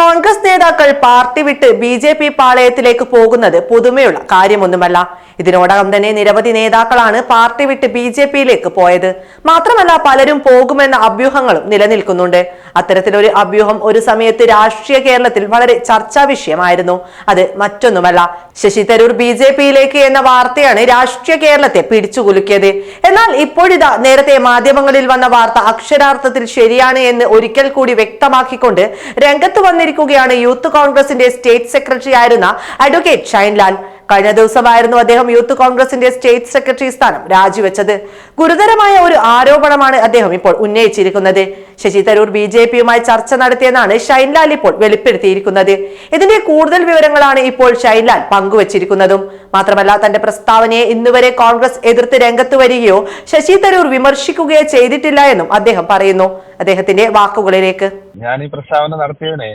കോൺഗ്രസ് നേതാക്കൾ പാർട്ടി വിട്ട് B J P പാളയത്തിലേക്ക് പോകുന്നത് പുതുമയുള്ള കാര്യമൊന്നുമല്ല. ഇതിനോടകം തന്നെ നിരവധി നേതാക്കളാണ് പാർട്ടി വിട്ട് ബി ജെ പിയിലേക്ക് പോയത്. മാത്രമല്ല പലരും പോകുമെന്ന അഭ്യൂഹങ്ങളും നിലനിൽക്കുന്നുണ്ട്. അത്തരത്തിലൊരു അഭ്യൂഹം ഒരു സമയത്ത് രാഷ്ട്രീയ കേരളത്തിൽ വളരെ ചർച്ചാ വിഷയമായിരുന്നു. അത് മറ്റൊന്നുമല്ല. ശശി തരൂർ ബി ജെ പിയിലേക്ക് എന്ന വാർത്തയാണ് രാഷ്ട്രീയ കേരളത്തെ പിടിച്ചുകുലുക്കിയത്. എന്നാൽ ഇപ്പോഴിതാ നേരത്തെ മാധ്യമങ്ങളിൽ വന്ന വാർത്ത അക്ഷരാർത്ഥത്തിൽ ശരിയാണ് എന്ന് ഒരിക്കൽ കൂടി വ്യക്തമാക്കിക്കൊണ്ട് രംഗത്ത് വന്നിരിക്കുകയാണ് യൂത്ത് കോൺഗ്രസിന്റെ സ്റ്റേറ്റ് സെക്രട്ടറി ആയിരുന്ന അഡ്വക്കേറ്റ് ഷൈൻലാൽ. കഴിഞ്ഞ ദിവസമായിരുന്നു അദ്ദേഹം യൂത്ത് കോൺഗ്രസിന്റെ സ്റ്റേറ്റ് സെക്രട്ടറി സ്ഥാനം രാജിവെച്ചത്. ഗുരുതരമായ ഒരു ആരോപണമാണ് അദ്ദേഹം ഇപ്പോൾ ഉന്നയിച്ചിരിക്കുന്നത്. ശശി തരൂർ ബി ജെ പിയുമായി ചർച്ച നടത്തിയെന്നാണ് ഷൈൻലാൽ ഇപ്പോൾ വെളിപ്പെടുത്തിയിരിക്കുന്നത്. ഇതിന്റെ കൂടുതൽ വിവരങ്ങളാണ് ഇപ്പോൾ ഷൈൻലാൽ പങ്കുവച്ചിരിക്കുന്നതും. മാത്രമല്ല തന്റെ പ്രസ്താവനയെ ഇന്നുവരെ കോൺഗ്രസ് എതിർത്ത് രംഗത്ത് വരികയോ ശശി തരൂർ വിമർശിക്കുകയോ ചെയ്തിട്ടില്ല എന്നും അദ്ദേഹം പറയുന്നു. അദ്ദേഹത്തിന്റെ വാക്കുകളിലേക്ക്. ഞാൻ ഈ പ്രസ്താവന നടത്തിയതിനെ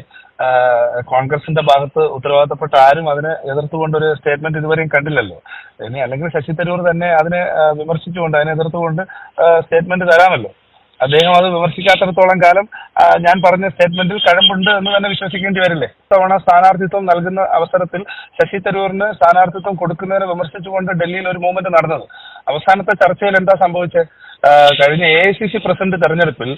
കോൺഗ്രസിന്റെ ഭാഗത്ത് ഉത്തരവാദിത്തപ്പെട്ട ആരും അതിനെ എതിർത്തുകൊണ്ട് ഒരു സ്റ്റേറ്റ്മെന്റ് ഇതുവരെയും കണ്ടില്ലല്ലോ. ഇനി അല്ലെങ്കിൽ ശശി തരൂർ തന്നെ അതിനെ വിമർശിച്ചുകൊണ്ട് അതിനെ എതിർത്തുകൊണ്ട് സ്റ്റേറ്റ്മെന്റ് തരാമല്ലോ. അദ്ദേഹം അത് വിമർശിക്കാത്തിടത്തോളം കാലം ഞാൻ പറഞ്ഞ സ്റ്റേറ്റ്മെന്റിൽ കഴമ്പുണ്ട് എന്ന് തന്നെ വിശ്വസിക്കേണ്ടി വരില്ലേ? ഇത്തവണ സ്ഥാനാർത്ഥിത്വം നൽകുന്ന അവസരത്തിൽ ശശി തരൂരിന് സ്ഥാനാർത്ഥിത്വം കൊടുക്കുന്നതിനെ വിമർശിച്ചുകൊണ്ട് ഡൽഹിയിൽ ഒരു മൂവ്മെന്റ് നടന്നത്. അവസാനത്തെ ചർച്ചയിൽ എന്താ സംഭവിച്ചത് കഴിഞ്ഞ A I C C president തെരഞ്ഞെടുപ്പിൽ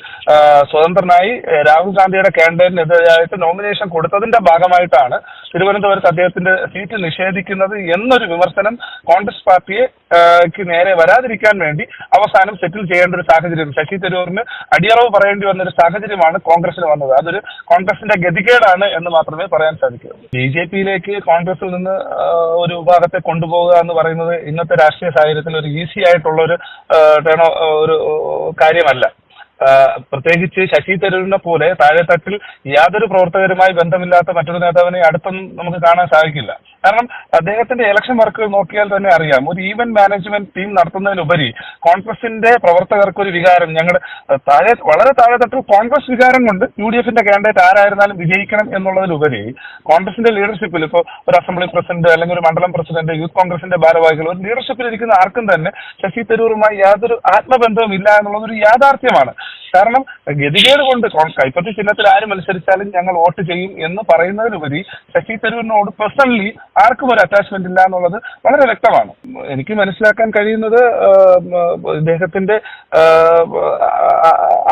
സ്വതന്ത്രനായി രാഹുൽ ഗാന്ധിയുടെ കാൻഡിഡേറ്റിനെതിരായിട്ട് നോമിനേഷൻ കൊടുത്തതിന്റെ ഭാഗമായിട്ടാണ് തിരുവനന്തപുരത്ത് അദ്ദേഹത്തിന്റെ സീറ്റ് നിഷേധിക്കുന്നത് എന്നൊരു വിമർശനം കോൺഗ്രസ് പാർട്ടിയെ നേരെ വരാതിരിക്കാൻ വേണ്ടി അവസാനം സെറ്റിൽ ചെയ്യേണ്ട ഒരു സാഹചര്യം. ശശി തരൂറിന് അടിയറവ് പറയേണ്ടി വന്ന ഒരു സാഹചര്യമാണ് കോൺഗ്രസിന് വന്നത്. അതൊരു കോൺഗ്രസിന്റെ ഗതികേടാണ് എന്ന് മാത്രമേ പറയാൻ സാധിക്കൂ. ബി ജെ പിയിലേക്ക് കോൺഗ്രസിൽ നിന്ന് ഒരു വിഭാഗത്തെ കൊണ്ടുപോകുക എന്ന് പറയുന്നത് ഇന്നത്തെ രാഷ്ട്രീയ സാഹചര്യത്തിൽ ഒരു ഈസി ആയിട്ടുള്ള ഒരു ടേണോ ഒരു കാര്യമല്ല. പ്രത്യേകിച്ച് ശശി തരൂരിനെ പോലെ താഴെത്തട്ടിൽ യാതൊരു പ്രവർത്തകരുമായി ബന്ധമില്ലാത്ത മറ്റൊരു നേതാവിനെ അടുത്തൊന്നും നമുക്ക് കാണാൻ സാധിക്കില്ല. കാരണം അദ്ദേഹത്തിന്റെ ഇലക്ഷൻ വർക്കുകൾ നോക്കിയാൽ തന്നെ അറിയാം. ഒരു ഈവന്റ് മാനേജ്മെന്റ് ടീം നടത്തുന്നതിനുപരി കോൺഗ്രസിന്റെ പ്രവർത്തകർക്ക് ഒരു വികാരം ഞങ്ങളുടെ താഴെ വളരെ താഴെത്തട്ടിൽ കോൺഗ്രസ് വികാരം കൊണ്ട് യു ഡി എഫിന്റെ കാൻഡിഡേറ്റ് ആരായിരുന്നാലും വിജയിക്കണം എന്നുള്ളതിലുപരി കോൺഗ്രസിന്റെ ലീഡർഷിപ്പിൽ ഇപ്പോൾ ഒരു അസംബ്ലി പ്രസിഡന്റ് അല്ലെങ്കിൽ ഒരു മണ്ഡലം പ്രസിഡന്റ് യൂത്ത് കോൺഗ്രസിന്റെ ഭാരവാഹികൾ ഒരു ലീഡർഷിപ്പിൽ ഇരിക്കുന്ന ആർക്കും തന്നെ ശശി തരൂറുമായി യാതൊരു ആത്മബന്ധവും ഇല്ല എന്നുള്ളത് ഒരു യാഥാർത്ഥ്യമാണ്. കാരണം ഗതികേട് കൊണ്ട് കൈപ്പത്തി ചിഹ്നത്തിൽ ആര് മത്സരിച്ചാലും ഞങ്ങൾ വോട്ട് ചെയ്യും എന്ന് പറയുന്നതിലുപരി ശശി തരൂരിനോട് പേഴ്സണലി ആർക്കും ഒരു അറ്റാച്ച്മെന്റ് ഇല്ല എന്നുള്ളത് വളരെ വ്യക്തമാണ്. എനിക്ക് മനസ്സിലാക്കാൻ കഴിയുന്നത് ഇദ്ദേഹത്തിന്റെ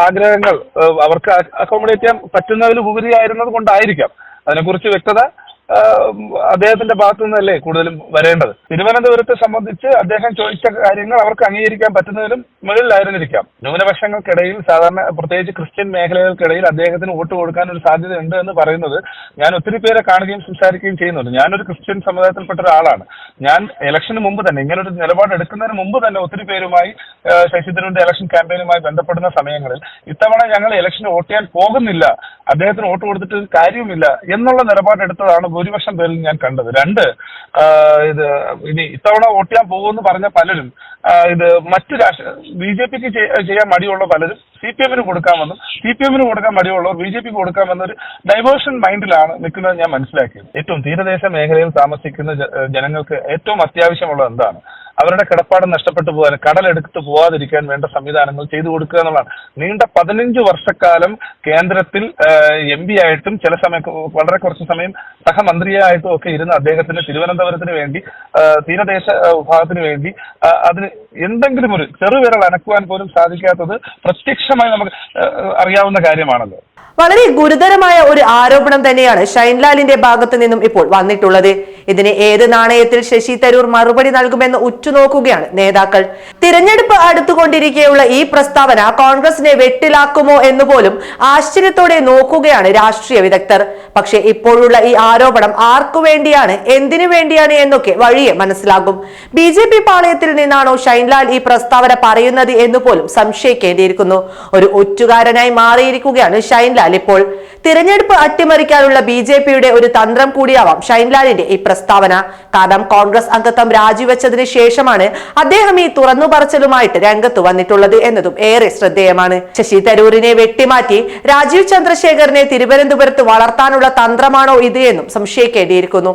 ആഗ്രഹങ്ങൾ അവർക്ക് അക്കോമഡേറ്റ് ചെയ്യാൻ പറ്റുന്നതിലുപരിയായിരുന്നത് കൊണ്ടായിരിക്കാം. അതിനെക്കുറിച്ച് വ്യക്തത അദ്ദേഹത്തിന്റെ ഭാഗത്തു നിന്നല്ലേ കൂടുതലും വരേണ്ടത്? തിരുവനന്തപുരത്തെ സംബന്ധിച്ച് അദ്ദേഹം ചോദിച്ച കാര്യങ്ങൾ അവർക്ക് അംഗീകരിക്കാൻ പറ്റുന്നതിലും മുകളിലായിരുന്നിരിക്കാം. ന്യൂനപക്ഷങ്ങൾക്കിടയിൽ സാധാരണ പ്രത്യേകിച്ച് ക്രിസ്ത്യൻ മേഖലകൾക്കിടയിൽ അദ്ദേഹത്തിന് വോട്ട് കൊടുക്കാൻ ഒരു സാധ്യതയുണ്ട് എന്ന് പറയുന്നത് ഞാൻ ഒത്തിരി പേരെ കാണുകയും സംസാരിക്കുകയും ചെയ്യുന്നുണ്ട്. ഞാനൊരു ക്രിസ്ത്യൻ സമുദായത്തിൽപ്പെട്ട ഒരാളാണ്. ഞാൻ ഇലക്ഷന് മുമ്പ് തന്നെ ഇങ്ങനൊരു നിലപാട് എടുക്കുന്നതിന് മുമ്പ് തന്നെ ഒത്തിരി പേരുമായി ശശി തരൂരിന്റെ ഇലക്ഷൻ ക്യാമ്പയിനുമായി ബന്ധപ്പെടുന്ന സമയങ്ങളിൽ ഇത്തവണ ഞങ്ങൾ ഇലക്ഷന് വോട്ട് ചെയ്യാൻ പോകുന്നില്ല. അദ്ദേഹത്തിന് വോട്ട് കൊടുത്തിട്ട് കാര്യവുമില്ല എന്നുള്ള നിലപാടെടുത്തതാണ് ഭൂരിപക്ഷം പേരിൽ ഞാൻ കണ്ടത്. രണ്ട് ഇത് ഇനി ഇത്തവണ വോട്ട് ചെയ്യാൻ പോകുമെന്ന് പറഞ്ഞ പലരും ഇത് മറ്റു രാഷ്ട്രീയ ബി ജെ പിക്ക് ചെയ്യാൻ മടിയുള്ള പലരും സി പി എമ്മിന് കൊടുക്കാമെന്നും സി പി എമ്മിന് കൊടുക്കാൻ മടിയുള്ളവർ ബി ജെ പിക്ക് കൊടുക്കാമെന്നൊരു ഡൈവേർഷൻ മൈൻഡിലാണ് നിൽക്കുന്നത് ഞാൻ മനസ്സിലാക്കിയത്. ഏറ്റവും തീരദേശ മേഖലയിൽ താമസിക്കുന്ന ജനങ്ങൾക്ക് ഏറ്റവും അത്യാവശ്യമുള്ളത് എന്താണ്? അവരുടെ കിടപ്പാട് നഷ്ടപ്പെട്ടു പോകാൻ കടലെടുത്ത് പോവാതിരിക്കാൻ വേണ്ട സംവിധാനങ്ങൾ ചെയ്തു കൊടുക്കുക എന്നുള്ളതാണ്. നീണ്ട പതിനഞ്ച് വർഷക്കാലം കേന്ദ്രത്തിൽ എം പി ആയിട്ടും ചില സമയം വളരെ കുറച്ച് സമയം സഹമന്ത്രിയായിട്ടും ഒക്കെ ഇരുന്ന അദ്ദേഹത്തിന് തിരുവനന്തപുരത്തിന് വേണ്ടി തീരദേശ വിഭാഗത്തിന് വേണ്ടി അതിന് എന്തെങ്കിലും ഒരു ചെറുവിരൽ അനക്കുവാൻ പോലും സാധിക്കാത്തത് പ്രത്യക്ഷമായി നമുക്ക് അറിയാവുന്ന കാര്യമാണല്ലോ. വളരെ ഗുരുതരമായ ഒരു ആരോപണം തന്നെയാണ് ഷൈൻലാലിന്റെ ഭാഗത്തു നിന്നും ഇപ്പോൾ വന്നിട്ടുള്ളത്. ഇതിന് ഏത് നാണയത്തിൽ ശശി തരൂർ മറുപടി നൽകുമെന്ന് ഉറ്റുനോക്കുകയാണ് നേതാക്കൾ. തിരഞ്ഞെടുപ്പ് അടുത്തുകൊണ്ടിരിക്കെയുള്ള ഈ പ്രസ്താവന കോൺഗ്രസിനെ വെട്ടിലാക്കുമോ എന്ന് പോലും ആശ്ചര്യത്തോടെ നോക്കുകയാണ് രാഷ്ട്രീയ വിദഗ്ധർ. പക്ഷേ ഇപ്പോഴുള്ള ഈ ആരോപണം ആർക്കു വേണ്ടിയാണ് എന്തിനു വേണ്ടിയാണ് എന്നൊക്കെ വഴിയെ മനസ്സിലാകും. ബി ജെ പി പാളയത്തിൽ നിന്നാണോ ഷൈൻലാൽ ഈ പ്രസ്താവന പറയുന്നത് എന്ന് പോലും സംശയിക്കേണ്ടിയിരിക്കുന്നു. ഒരു ഒറ്റുകാരനായി മാറിയിരിക്കുകയാണ് ഷൈൻലാൽ ഇപ്പോൾ. തിരഞ്ഞെടുപ്പ് അട്ടിമറിക്കാനുള്ള ബി ഒരു തന്ത്രം കൂടിയാവാം ഷൈൻലാലിന്റെ ഈ പ്രസ്താവന. കാരണം കോൺഗ്രസ് അംഗത്വം രാജിവെച്ചതിന് ശേഷമാണ് അദ്ദേഹം ഈ തുറന്നു പറച്ചിലുമായിട്ട് രംഗത്ത് വന്നിട്ടുള്ളത് എന്നതും ഏറെ ശ്രദ്ധേയമാണ്. ശശി തരൂരിനെ വെട്ടിമാറ്റി രാജീവ് ചന്ദ്രശേഖരനെ തിരുവനന്തപുരത്ത് വളർത്താനുള്ള തന്ത്രമാണോ ഇത് എന്നും സംശയിക്കേണ്ടിയിരിക്കുന്നു.